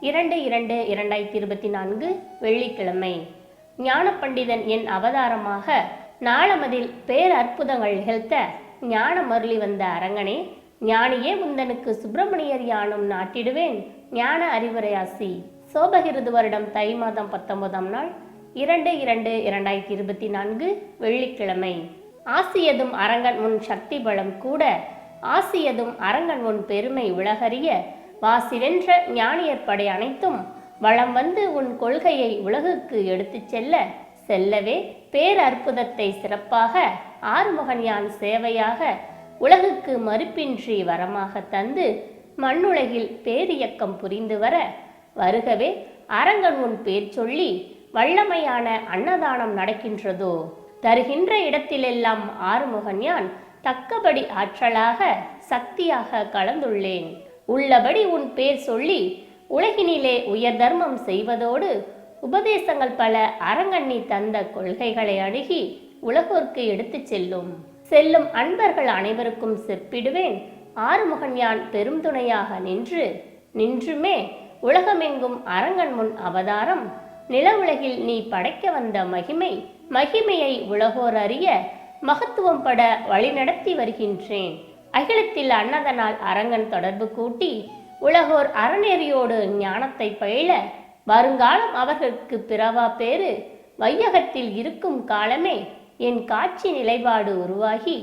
இரண்டு இரண்டு இரண்டாயிரத்தி இருபத்தி நான்கு வெள்ளிக்கிழமை. ஞான பண்டிதன் என் அவதாரமாக நாளமதில் பேரற்புதங்கள் நிகழ்த்த ஞான மருளி வந்த அரங்கனே ஞானியே முந்தனுக்கு சுப்பிரமணியர் யானும் நாட்டிடுவேன் ஞான அறிவுரையாசி. சோபகிருது வருடம் தை மாதம் பத்தொன்பதாம் நாள் இரண்டு இரண்டு இரண்டாயிரத்தி இருபத்தி நான்கு வெள்ளிக்கிழமை. ஆசியதும் அரங்கன் உன் சக்தி பலம் கூட ஆசியதும் அரங்கன் உன் பெருமை உலகறிய வாசிவென்ற ஞானியர் படை அனைத்தும் வளம் வந்து உன் கொள்கையை உலகுக்கு எடுத்துச் செல்ல செல்லவே பேரற்புதத்தை சிறப்பாக ஆறுமுகன் யான் சேவையாக உலகுக்கு மறுப்பின்றி வரமாக தந்து மண்ணுலகில் பேரியக்கம் புரிந்து வர வருகவே அரங்கன் உன் பேர் சொல்லி வல்லமையான அன்னதானம் நடக்கின்றதோ? தருகின்ற இடத்திலெல்லாம் ஆறுமுகன் யான் தக்கபடி ஆற்றலாக சக்தியாக கலந்துள்ளேன். உள்ளபடி உன் பேர் சொல்லி உலகினிலே உயர் தர்மம் செய்வதோடு உபதேசங்கள் பல அரங்கண்ணி தந்த கொள்கைகளை அணுகி உலகோர்க்கு எடுத்துச் செல்லும். செல்லும் அன்பர்கள் அனைவருக்கும் செப்பிடுவேன். ஆறுமுகன் யான் பெரும் துணையாக நின்று நின்றுமே உலகமெங்கும் அரங்கன் முன் அவதாரம். நில உலகில் நீ படைக்க வந்த மகிமை மகிமையை உலகோர் அறிய மகத்துவம் பட வழிநடத்தி வருகின்றேன். அகிலத்தில் அன்னதனால் அரங்கன் தொடர்பு கூட்டி உலகோர் அறநெறியோடு ஞானத்தை பயில வருங்காலம் அவர்களுக்கு பிறவா பேறு வையகத்தில் இருக்கும் காலமே என் காட்சி நிலைப்பாடு உருவாகி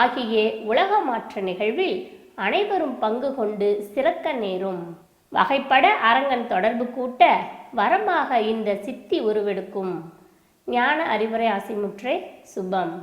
ஆகிய உலக மாற்ற நிகழ்வில் அனைவரும் பங்கு கொண்டு சிறக்க நேரும். வகைப்பட அரங்கன் தொடர்பு கூட்ட வரமாக இந்த சித்தி உருவெடுக்கும். ஞான அறிவுரை ஆசிமுற்றே சுபம்.